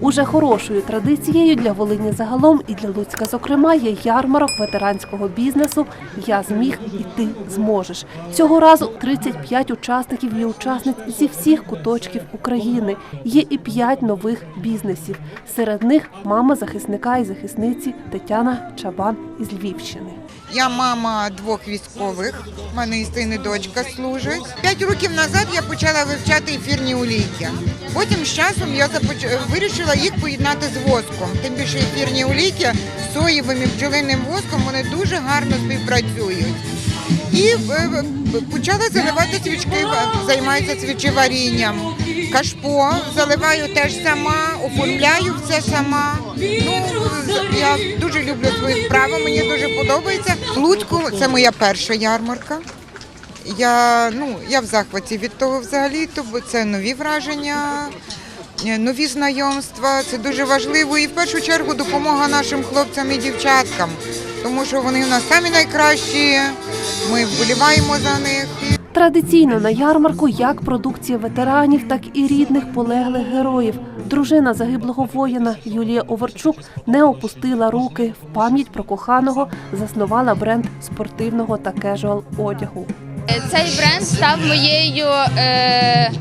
Уже хорошою традицією для Волині загалом і для Луцька, зокрема, є ярмарок ветеранського бізнесу Я зміг і ти зможеш. Цього разу 35 учасників і учасниць зі всіх куточків України. Є і 5 нових бізнесів. Серед них мама захисника і захисниці Тетяна Чабан із Львівщини. Я мама двох військових. У мене і син і дочка служить. П'ять років назад я почала вивчати ефірні олійки. Потім з часом я започ... вирішила їх поєднати з воском. Тим більше ефірні олійки з соєвим і бджолиним воском вони дуже гарно співпрацюють. І е, почала заливати свічки, займаюся свічеварінням. Кашпо заливаю теж сама, оформляю все сама. Ну я дуже люблю свою справу, мені дуже подобається. В це моя перша ярмарка. Я, ну, я в захваті від того взагалі, бо це нові враження, е, нові знайомства. Це дуже важливо. І в першу чергу допомога нашим хлопцям і дівчаткам, тому що вони у нас самі найкращі. Ми вболіваємо за них. Традиційно на ярмарку як продукція ветеранів, так і рідних полеглих героїв. Дружина загиблого воїна Юлія Оверчук не опустила руки. В пам'ять про коханого заснувала бренд спортивного та кежуал одягу. Цей бренд став моєю е,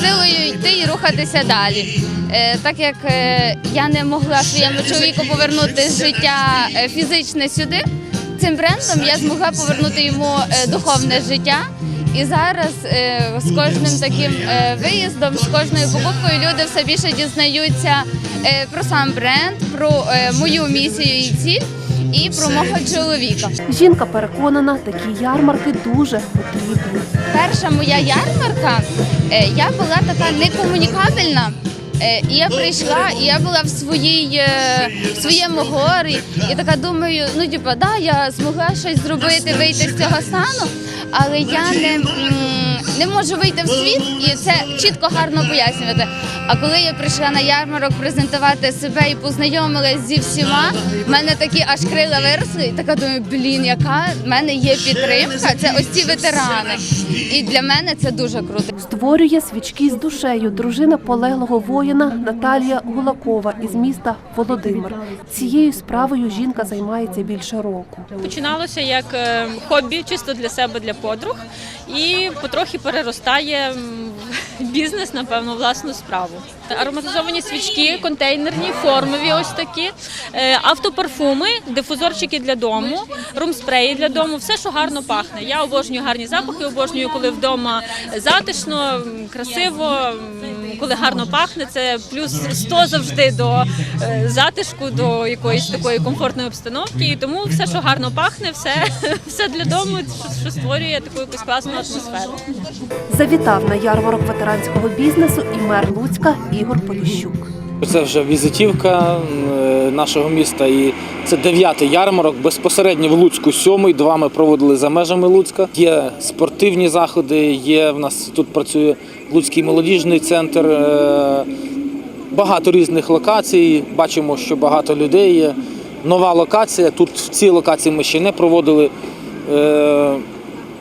силою йти і рухатися далі. Е, так як е, я не могла своєму чоловіку повернути життя е, фізичне сюди, цим брендом я змогла повернути йому е, духовне життя. І зараз е, з кожним таким е, виїздом, з кожною покупкою люди все більше дізнаються про сам бренд, про мою місію і ціль, і про мого чоловіка. Жінка переконана, такі ярмарки дуже потрібні. перша моя ярмарка, я була така некомунікабельна. Е, І я прийшла, і я була в своїй е, в своєму горі, і така думаю, ну типа, да, я змогла щось зробити, вийти з цього стану, але я не, не можу вийти в світ і це чітко гарно пояснювати. А коли я прийшла на ярмарок презентувати себе і познайомилась зі всіма, в мене такі аж крила виросли, і така думаю, блін, яка в мене є підтримка. Це ось ці ветерани. І для мене це дуже круто. Створює свічки з душею. Дружина полеглого воїна Наталія Гулакова із міста Володимир. Цією справою жінка займається більше року. Починалося як е, хобі, чисто для себе, для подруг, і потрохи переростає бізнес, напевно, власну справу. Ароматизовані свічки, контейнерні, формові, ось такі, е, автопарфуми, дифузорчики для дому, румспреї для дому, все, що гарно пахне. Я обожнюю гарні запахи, обожнюю, коли вдома затишно, красиво, коли гарно пахне. Це плюс 100 завжди до е, затишку, до якоїсь такої комфортної обстановки. І тому все, що гарно пахне, все, все для дому, що, що створює таку якусь класну атмосферу. Завітав на ярмарок ветеранського бізнесу і мер Луцька Ігор Поліщук. Це вже візитівка е, нашого міста, і це дев'ятий ярмарок. Безпосередньо в Луцьку сьомий. Два ми проводили за межами Луцька. Є спортивні заходи. Є в нас тут працює Луцький молодіжний центр. е, Багато різних локацій. Бачимо, що багато людей є. Нова локація. Тут в цій локації ми ще не проводили. Е,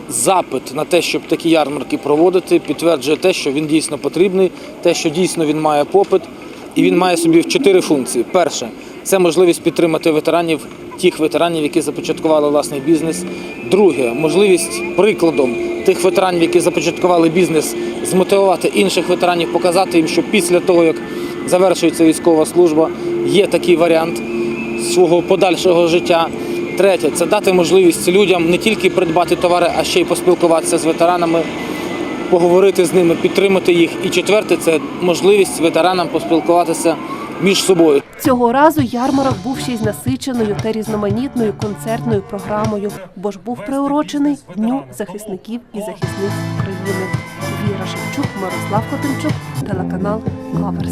запит на те, щоб такі ярмарки проводити, підтверджує те, що він дійсно потрібний, те, що дійсно він має попит, і він має собі чотири функції. Перше це можливість підтримати ветеранів, тих ветеранів, які започаткували власний бізнес. Друге можливість прикладом тих ветеранів, які започаткували бізнес, змотивувати інших ветеранів, показати їм, що після того, як завершується військова служба, є такий варіант свого подальшого життя. Третє це дати можливість людям не тільки придбати товари, а ще й поспілкуватися з ветеранами, поговорити з ними, підтримати їх. І четверте це можливість ветеранам поспілкуватися між собою. Цього разу ярмарок був ще й з насиченою та різноманітною концертною програмою, бо ж був приурочений Дню захисників і захисниць України. Віра Шевчук, Мирослав Котимчук, телеканал Аверс.